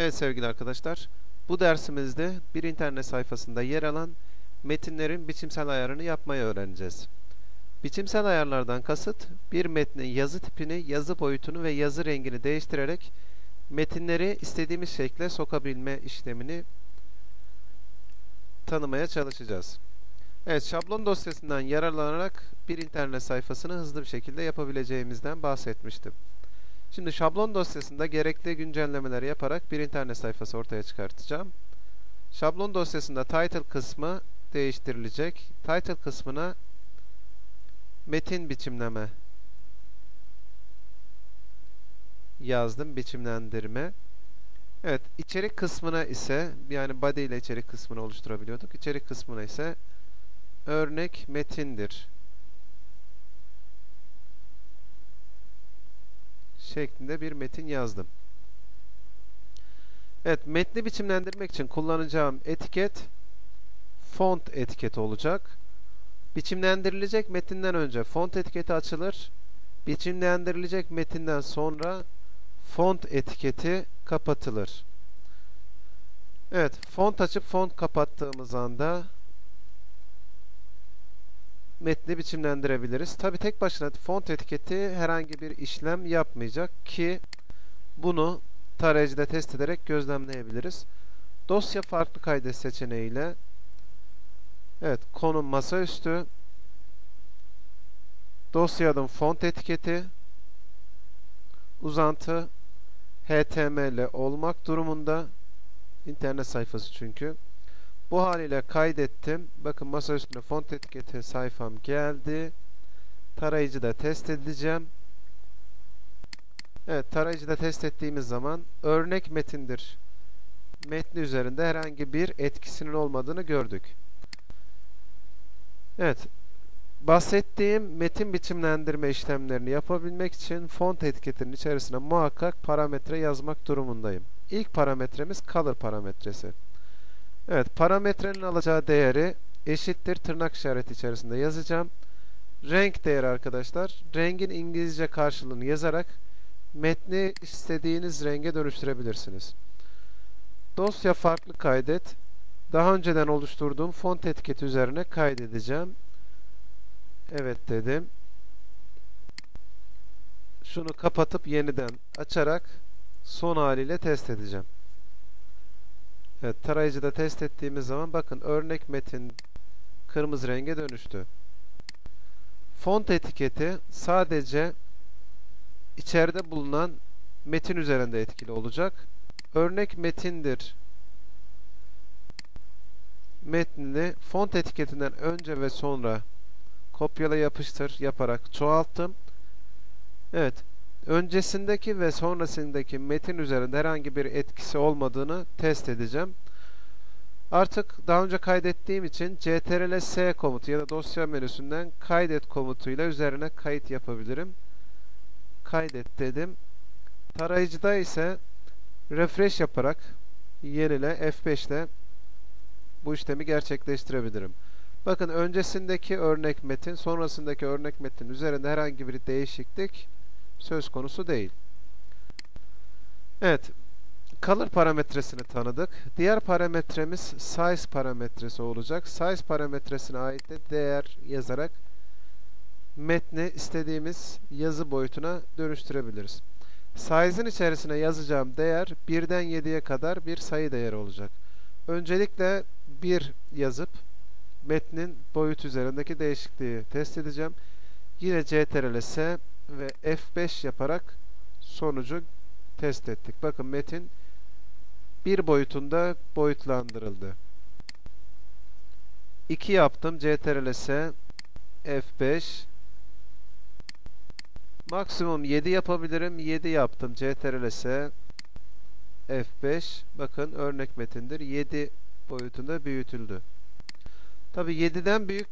Evet sevgili arkadaşlar, bu dersimizde bir internet sayfasında yer alan metinlerin biçimsel ayarını yapmayı öğreneceğiz. Biçimsel ayarlardan kasıt, bir metnin yazı tipini, yazı boyutunu ve yazı rengini değiştirerek metinleri istediğimiz şekle sokabilme işlemini tanımaya çalışacağız. Evet, şablon dosyasından yararlanarak bir internet sayfasını hızlı bir şekilde yapabileceğimizden bahsetmiştim. Şimdi şablon dosyasında gerekli güncellemeleri yaparak bir internet sayfası ortaya çıkartacağım. Şablon dosyasında title kısmı değiştirilecek. Title kısmına metin biçimleme yazdım. Biçimlendirme. Evet, içerik kısmına ise yani body ile içerik kısmını oluşturabiliyorduk. İçerik kısmına ise örnek metindir şeklinde bir metin yazdım. Evet, metni biçimlendirmek için kullanacağım etiket font etiketi olacak. Biçimlendirilecek metinden önce font etiketi açılır. Biçimlendirilecek metinden sonra font etiketi kapatılır. Evet, font açıp font kapattığımız anda metni biçimlendirebiliriz. Tabi tek başına font etiketi herhangi bir işlem yapmayacak ki bunu tarayıcıda test ederek gözlemleyebiliriz. Dosya farklı kaydet seçeneğiyle Evet, konum masaüstü dosya adım font etiketi uzantı HTML olmak durumunda internet sayfası çünkü. Bu haliyle kaydettim. Bakın masa üstünde font etiketi sayfam geldi. Tarayıcıda test edeceğim. Evet tarayıcıda test ettiğimiz zaman örnek metindir. Metni üzerinde herhangi bir etkisinin olmadığını gördük. Evet. Bahsettiğim metin biçimlendirme işlemlerini yapabilmek için font etiketinin içerisine muhakkak parametre yazmak durumundayım. İlk parametremiz color parametresi. Evet, parametrenin alacağı değeri eşittir tırnak işareti içerisinde yazacağım. Renk değeri arkadaşlar, rengin İngilizce karşılığını yazarak metni istediğiniz renge dönüştürebilirsiniz. Dosya farklı kaydet. Daha önceden oluşturduğum font etiketi üzerine kaydedeceğim. Evet dedim. Şunu kapatıp yeniden açarak son haliyle test edeceğim. Evet, tarayıcıda test ettiğimiz zaman bakın örnek metin kırmızı renge dönüştü. Font etiketi sadece içeride bulunan metin üzerinde etkili olacak. Örnek metindir metnini font etiketinden önce ve sonra kopyala yapıştır yaparak çoğalttım. Evet, öncesindeki ve sonrasındaki metin üzerinde herhangi bir etkisi olmadığını test edeceğim. Artık daha önce kaydettiğim için ctrl-s komutu ya da dosya menüsünden kaydet komutuyla üzerine kayıt yapabilirim. Kaydet dedim. Tarayıcıda ise refresh yaparak yenile F5 ile bu işlemi gerçekleştirebilirim. Bakın öncesindeki örnek metin, sonrasındaki örnek metin üzerinde herhangi bir değişiklik söz konusu değil. Evet, color parametresini tanıdık. Diğer parametremiz size parametresi olacak. Size parametresine ait de değer yazarak metni istediğimiz yazı boyutuna dönüştürebiliriz. Size'ın içerisine yazacağım değer 1'den 7'ye kadar bir sayı değeri olacak. Öncelikle 1 yazıp metnin boyut üzerindeki değişikliği test edeceğim. Yine CTRL-S ve F5 yaparak sonucu test ettik. Bakın metin bir boyutunda boyutlandırıldı. 2 yaptım. CTRL-S F5 Maksimum 7 yapabilirim. 7 yaptım. CTRL-S F5 Bakın örnek metindir. 7 boyutunda büyütüldü. Tabi 7'den büyük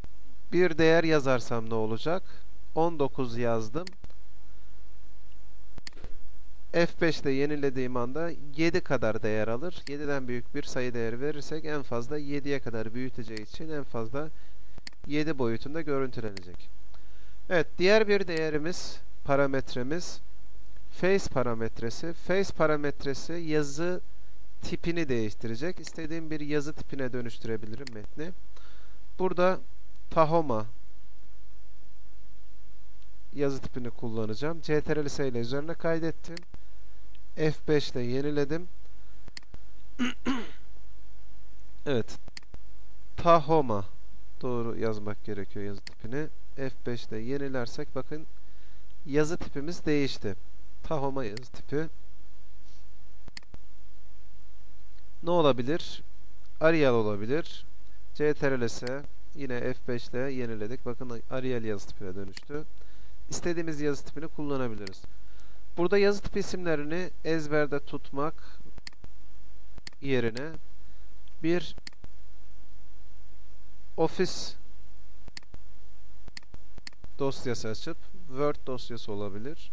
bir değer yazarsam ne olacak? 19 yazdım. F5 ile yenilediğim anda 7 kadar değer alır. 7'den büyük bir sayı değeri verirsek en fazla 7'ye kadar büyüteceği için en fazla 7 boyutunda görüntülenecek. Evet, diğer bir değerimiz, parametremiz face parametresi. Face parametresi yazı tipini değiştirecek. İstediğim bir yazı tipine dönüştürebilirim metni. Burada Tahoma yazı tipini kullanacağım. CTRL ile üzerine kaydettim. F5 ile yeniledim. evet. Tahoma doğru yazmak gerekiyor yazı tipini. F5 ile yenilersek bakın yazı tipimiz değişti. Tahoma yazı tipi. Ne olabilir? Arial olabilir. CTRL S yine F5 ile yeniledik. Bakın Arial yazı tipine dönüştü. İstediğimiz yazı tipini kullanabiliriz. Burada yazı tipi isimlerini ezberde tutmak yerine bir Office dosyası açıp Word dosyası olabilir.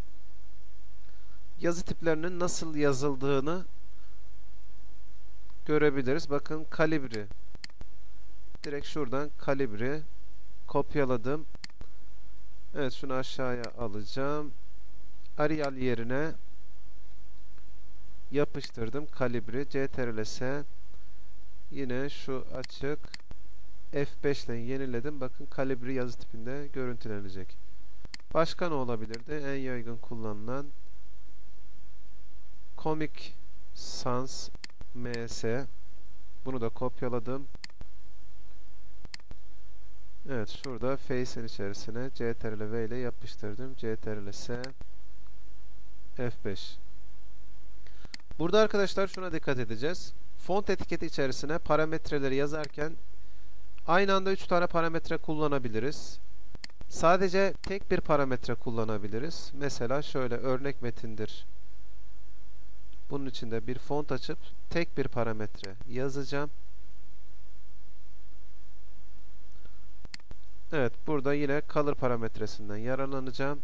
Yazı tiplerinin nasıl yazıldığını görebiliriz. Bakın kalibri. Direkt şuradan kalibri kopyaladım. Evet şunu aşağıya alacağım. Arial yerine yapıştırdım. Kalibri. CTRL S yine şu açık F5 ile yeniledim. Bakın kalibri yazı tipinde görüntülenecek. Başka ne olabilirdi? En yaygın kullanılan Comic Sans MS bunu da kopyaladım. Evet şurada Face'in içerisine CTRL V ile yapıştırdım. CTRL S F5 Burada arkadaşlar şuna dikkat edeceğiz. Font etiketi içerisine parametreleri yazarken aynı anda 3 tane parametre kullanabiliriz. Sadece tek bir parametre kullanabiliriz. Mesela şöyle örnek metindir. Bunun içinde bir font açıp tek bir parametre yazacağım. Evet burada yine color parametresinden yararlanacağım.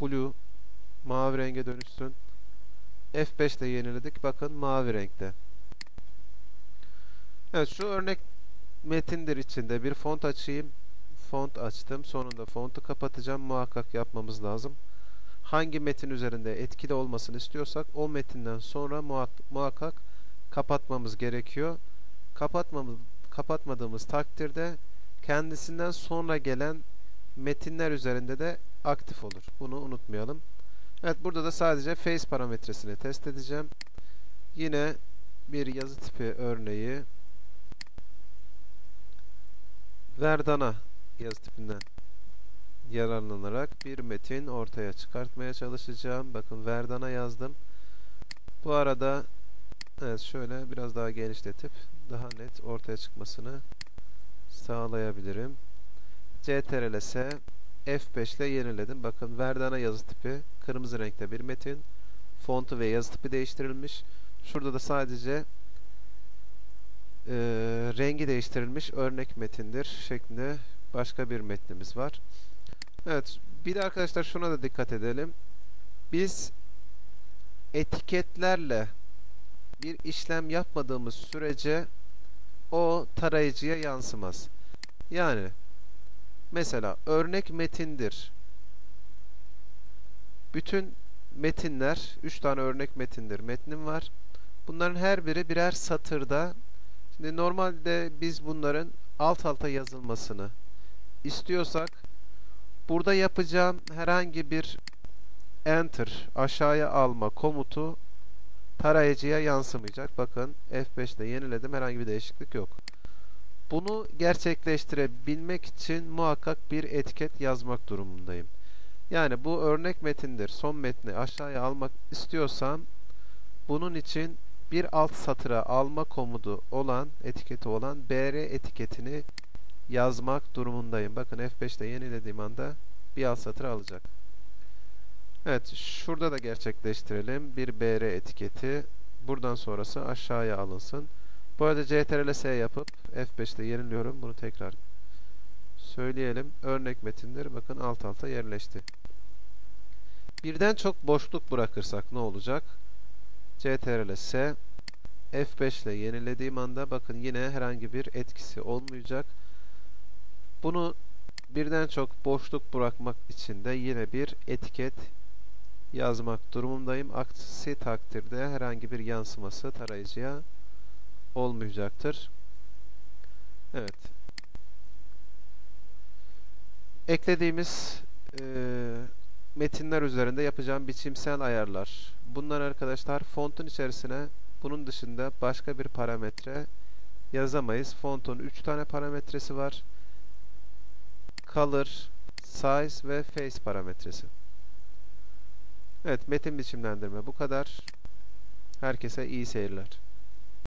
Blue mavi renge dönüşsün. F5'te yeniledik. Bakın mavi renkte. Evet şu örnek metindir içinde bir font açayım. Font açtım. Sonunda fontu kapatacağım. Muhakkak yapmamız lazım. Hangi metin üzerinde etkili olmasını istiyorsak o metinden sonra muhakkak kapatmamız gerekiyor. Kapatmamız kapatmadığımız takdirde kendisinden sonra gelen metinler üzerinde de aktif olur. Bunu unutmayalım. Evet burada da sadece face parametresini test edeceğim. Yine bir yazı tipi örneği Verdana yazı tipinden yararlanarak bir metin ortaya çıkartmaya çalışacağım. Bakın Verdana yazdım. Bu arada evet şöyle biraz daha genişletip daha net ortaya çıkmasını sağlayabilirim. CTRL S F5 ile yeniledim. Bakın Verdana yazı tipi kırmızı renkte bir metin. Fontu ve yazı tipi değiştirilmiş. Şurada da sadece e, rengi değiştirilmiş örnek metindir şeklinde başka bir metnimiz var. Evet bir de arkadaşlar şuna da dikkat edelim. Biz etiketlerle bir işlem yapmadığımız sürece o tarayıcıya yansımaz. Yani mesela örnek metindir. Bütün metinler, 3 tane örnek metindir. Metnim var. Bunların her biri birer satırda. Şimdi normalde biz bunların alt alta yazılmasını istiyorsak burada yapacağım herhangi bir enter aşağıya alma komutu tarayıcıya yansımayacak. Bakın F5'te yeniledim. Herhangi bir değişiklik yok. Bunu gerçekleştirebilmek için muhakkak bir etiket yazmak durumundayım. Yani bu örnek metindir. Son metni aşağıya almak istiyorsam bunun için bir alt satıra alma komutu olan, etiketi olan BR etiketini yazmak durumundayım. Bakın F5'te yenilediğim anda bir alt satır alacak. Evet, şurada da gerçekleştirelim. Bir BR etiketi. Buradan sonrası aşağıya alınsın. Bu arada CTRL S yapıp F5'te yeniliyorum. Bunu tekrar söyleyelim. Örnek metindir. Bakın alt alta yerleşti. Birden çok boşluk bırakırsak ne olacak? CTRL S F5 ile yenilediğim anda bakın yine herhangi bir etkisi olmayacak. Bunu birden çok boşluk bırakmak için de yine bir etiket yazmak durumundayım. Aksi takdirde herhangi bir yansıması tarayıcıya olmayacaktır. Evet. Eklediğimiz e, metinler üzerinde yapacağım biçimsel ayarlar. Bunlar arkadaşlar fontun içerisine bunun dışında başka bir parametre yazamayız. Fontun 3 tane parametresi var. Color, Size ve Face parametresi. Evet, metin biçimlendirme bu kadar. Herkese iyi seyirler.